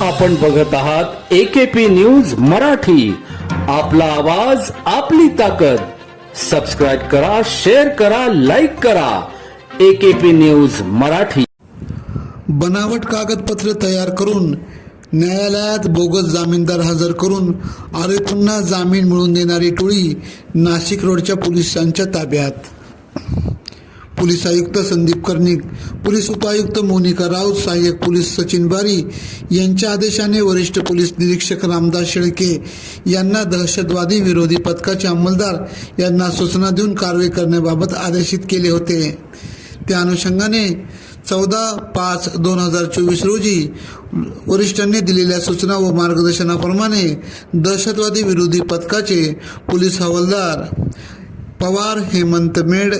आपण बघत आहात एकेपी न्यूज मराठी. आपला आवाज आपली ताकद. सबस्क्राईब करा शेअर करा लाईक करा. AKP news Marathi. बनावट कागदपत्र तयार करून न्यायालयात बोगस जामीनदार हजर करून आरोपींना जामीन मिळवून देणारी टोळी नाशिक रोडच्या पोलिसांच्या ताब्यात. पोलीस आयुक्त संदीप कर्णिक पोलीस उपायुक्त मोनिका राऊत सहाय्यक पोलीस सचिन बारी यांच्या आदेशाने वरिष्ठ पोलीस निरीक्षक रामदास शेळके यांना दहशतवादी विरोधी पथकाचे अंमलदार यांना सूचना देऊन कारवाई करण्याबाबत आदेशित केले होते. त्या अनुषंगाने चौदा पाच दोन हजार चोवीस रोजी वरिष्ठांनी दिलेल्या सूचना व मार्गदर्शनाप्रमाणे दहशतवादी विरोधी पथकाचे पोलीस हवालदार पवार हेमंत मेड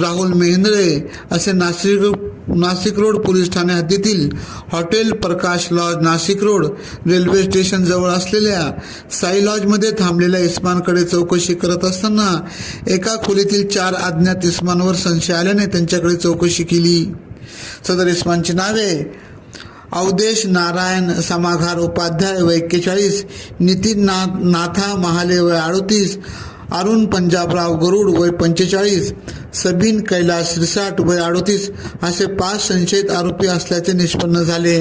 राहुल मेहेंद्रे असे नाशिक नाशिक रोड पोलीस ठाणे हद्दीतील hotel Prakash lodge Nashik road railway station जवळ असलेल्या साई लॉजमध्ये थांबलेल्या इस्मानकडे चौकशी करत असताना एका खोलीतील चार अज्ञात इस्मानवर संशय आल्याने त्यांच्याकडे चौकशी केली. सदर इस्मानची नावे अवदेश नारायण समाघार उपाध्याय वय एक्केचाळीस नितीन ना नाथा महाले वय अडोतीस अरुण पंजाबराव गरुड वय पंचेचाळीस सबीन कैलास रिसाट वय अडोतीस असे पाच संशयित आरोपी असल्याचे निष्पन्न झाले.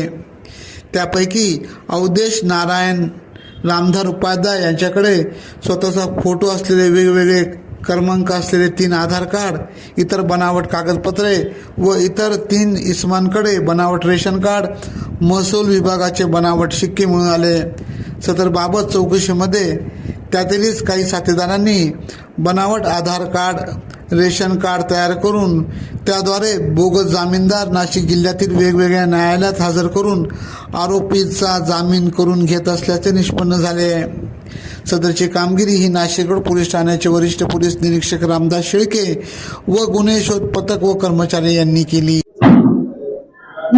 त्यापैकी अवदेश नारायण रामधार उपाध्याय यांच्याकडे स्वतःचा फोटो असलेले वेगवेगळे क्रमांक असलेले तीन आधार कार्ड इतर बनावट कागदपत्रे व इतर तीन इसमांकडे बनावट रेशन कार्ड महसूल विभागाचे बनावट शिक्के मिळून आले. सदर बाबत चौकशीमध्ये त्यातीलच काही साथीदारांनी बनावट आधार कार्ड रेशन कार्ड तयार करून त्याद्वारे बोगस जामीनदार नाशिक जिल्ह्यातील वेगवेगळ्या न्यायालयात हजर करून आरोपीचा जामीन करून घेत असल्याचे निष्पन्न झाले. सदरची कामगिरी ही नाशिक रोड पोलीस ठाण्याचे वरिष्ठ पोलीस निरीक्षक रामदास शेळके व गुन्हे शोध पथक व कर्मचारी यांनी केली.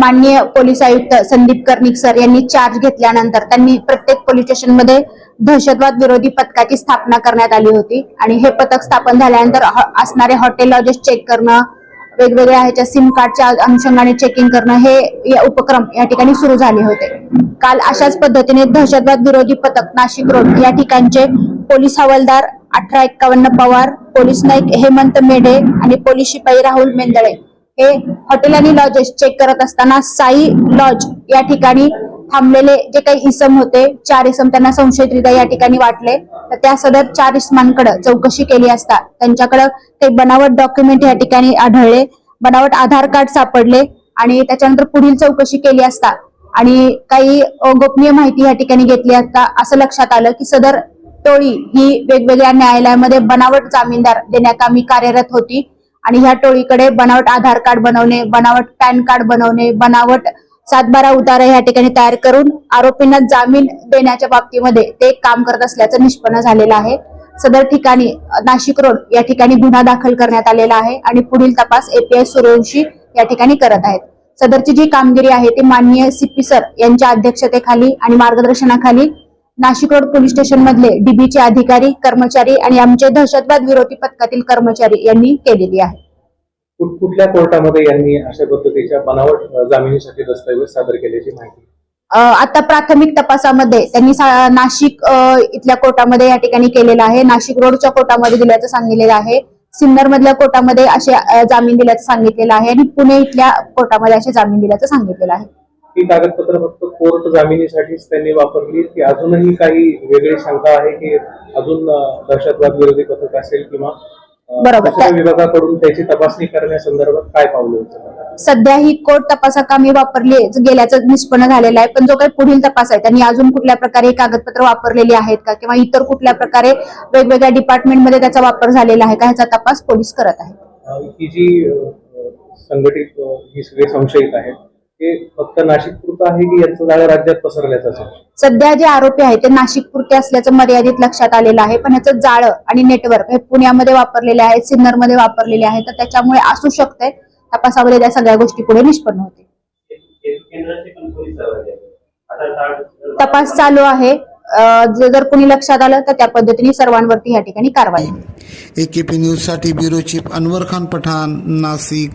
माननीय पोलीस आयुक्त संदीप कर्णिक सर यांनी चार्ज घेतल्यानंतर त्यांनी प्रत्येक पोलीस स्टेशनमध्ये दहशतवाद विरोधी पथकाची स्थापना करण्यात आली होती. आणि हे पथक स्थापन झाल्यानंतर असणारे हॉटेल लॉजेस चेक करणं वेगवेगळ्या ह्याच्या सिम कार्डच्या अनुषंगाने चेकिंग करणं हे या उपक्रम या ठिकाणी सुरू झाले होते. काल अशाच पद्धतीने दहशतवाद विरोधी पथक नाशिक रोड या ठिकाणचे पोलीस हवालदार अठरा एक्कावन्न पवार पोलीस नाईक हेमंत मेढे आणि पोलीस शिपाई राहुल मेंदळे हे हॉटेल आणि लॉजेस चेक करत असताना साई लॉज या ठिकाणी थांबलेले जे काही इसम होते चार इसम त्यांना संशयितरित्या या ठिकाणी वाटले. तर त्या सदर चार इसमांकडे चौकशी केली असता त्यांच्याकडे काही बनावट डॉक्युमेंट या ठिकाणी आढळले. बनावट आधार कार्ड सापडले आणि त्याच्यानंतर पुढील चौकशी केली असता आणि काही गोपनीय माहिती या ठिकाणी घेतली असता असं लक्षात आलं की सदर टोळी ही वेगवेगळ्या न्यायालयामध्ये बनावट जामीनदार देण्याकामी कार्यरत होती. आणि ह्या टोळीकडे बनावट आधार कार्ड बनवणे बनावट पॅन कार्ड बनवणे बनावट सातबारा उतारा या ठिकाणी तयार करून आरोपींना जामीन देण्याच्या बाबतीमध्ये ते काम करत असल्याचं निष्पन्न झालेलं आहे. सदर ठिकाणी नाशिक रोड या ठिकाणी गुन्हा दाखल करण्यात आलेला आहे आणि पुढील तपास एपीआय सूर्यवंशी या ठिकाणी करत आहेत. सदरची जी कामगिरी आहे ती माननीय सीपी सर यांच्या अध्यक्षतेखाली आणि मार्गदर्शनाखाली नाशिक रोड पोलीस स्टेशन मधले डीबीचे अधिकारी कर्मचारी आणि आमचे दहशतवाद विरोधी पथकातील कर्मचारी यांनी केलेली आहे. कुठ- कुठल्या कोर्टामध्ये यांनी अशा पद्धतीच्या बनावट जामिनीसाठी दस्तऐवज सादर केल्याची माहिती? आता प्राथमिक तपासामध्ये त्यांनी नाशिक इथल्या कोर्टामध्ये या ठिकाणी केलेलं आहे. नाशिक रोडच्या कोर्टामध्ये दिल्याचं सांगितलेलं आहे. सिन्नर मधल्या कोर्टामध्ये असे जामीन दिल्याचं सांगितलेलं आहे आणि पुणे इथल्या कोर्टामध्ये असे जामीन दिल्याचं सांगितलेलं आहे. ही कागदपत्र फक्त कोर्ट जामिनीसाठीच त्यांनी वापरली. की अजूनही काही वेगळी शंका आहे की अजून दहशतवाद विरोधी पथक असेल किंवा बरोबर. विभागाकडून त्याची तपासणी करण्यासंदर्भात काय पावलं सध्या ही कोर्ट तपासाकामी वापरले गेल्याचं निष्पन्न झालेलं आहे पण जो काही पुढील तपास आहे त्यांनी अजून कुठल्या प्रकारे ही कागदपत्र वापरलेली आहेत का? किंवा इतर कुठल्या प्रकारे वेगवेगळ्या डिपार्टमेंटमध्ये त्याचा वापर झालेला आहे का? ह्याचा तपास पोलीस करत आहेत. ही जी संघटित ही सगळे संशयित आहेत ते फक्त नाशिक पुरतं आहे की यांचं जाळं राज्यात पसरल्याचं संशय सध्या जे आरोपी आहेत ते नाशिक पुरते असल्याचं मर्यादित लक्षात आलेलं आहे पण याचं जाळं आणि नेटवर्क हे पुण्यामध्ये वापरलेले आहेत सिन्नरमध्ये वापरलेले आहेत तर त्याच्यामुळे असू शकते तपासामध्ये त्या सगळ्या गोष्टी पुढे निष्पन्न आता तपास चालू आहे. जर कुणी लक्षात आलं तर त्या पद्धतीने सर्वांवरती या ठिकाणी कारवाई. एकेपी न्यूजसाठी ब्युरो चीफ अनवर खान पठाण नाशिक.